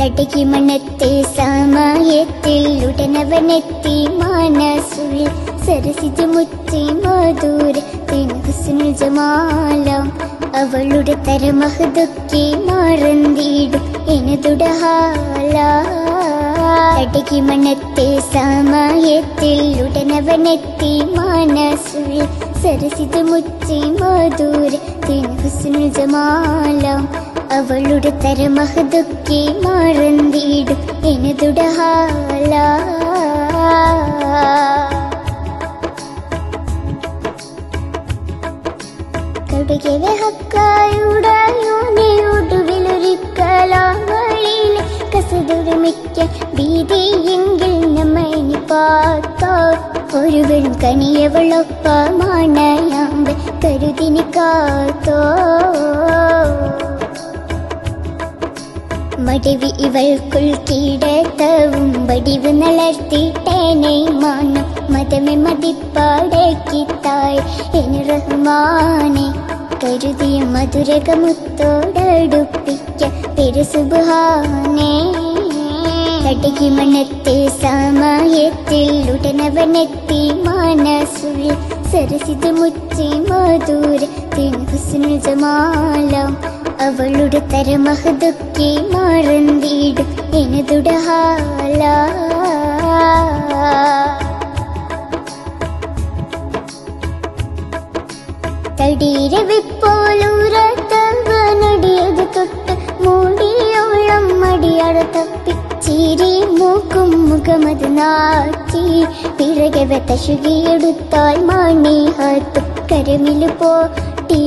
തടകി മണത്തെ സമയത്തിൽ ഉടനവനെത്തി മനസ്സുൾ സരസിജ മുറ്റി മധുര ഹുസ്നുൽ ജമാലം. അവളുടെ തരമഹദൊക്കെ മറന്നിടും എനതുടഹാല തടകി മണത്തെ സമയത്തിൽ ഉടനവനെത്തി മനസ്സുൾ സരസിജ മുറ്റി മധുര ഹുസ്നുൽ ജമാലം. അവളുടെ തരമഹദൊക്കെ മാറന്തിയിടും. എനതുടഹാല കടുകവെ ഹക്കായുടായോനെ ഒടുവിലൊരിക്കലാവളിയിലെ കസതുരുമിക്ക ഭീതിയെങ്കിൽ നമ്മെ പാത്തോ? കനിയവളൊപ്പമാണയാമ്പ് കരുതിനി കാത്തോ? മടിവ് ഇവൾക്കുൾ കീടത്തവും വടിവ് നളർത്തിട്ടേനെ മാനം മതമെ മതിപ്പാടക്കിത്തായ് എന് റഹ്മാനെ കരുതിയ മധുരകമുത്തോടടുപ്പിക്ക. പെരുസുബാനെ കടകി മണത്തെ സമയത്തിൽ ഉടനവനെത്തി മനസ്സുൾ സരസിത മുറ്റി മധുര ഹുസ്നുൽ ജമാലം. അവളുടെ തരമഹദൊക്കെ എനതുട എനതുടഹാല തടീരവിപ്പോലൂരത്തവനടിയത് തൊട്ട് മൂടിയോളം മടിയാട തപ്പി ചിരി മൂക്കും മുഖമത് നാക്കി പിറകെ വെത്തശുകിയെടുത്താൽ മണി ഹത്തു കരമിൽ പോട്ടി.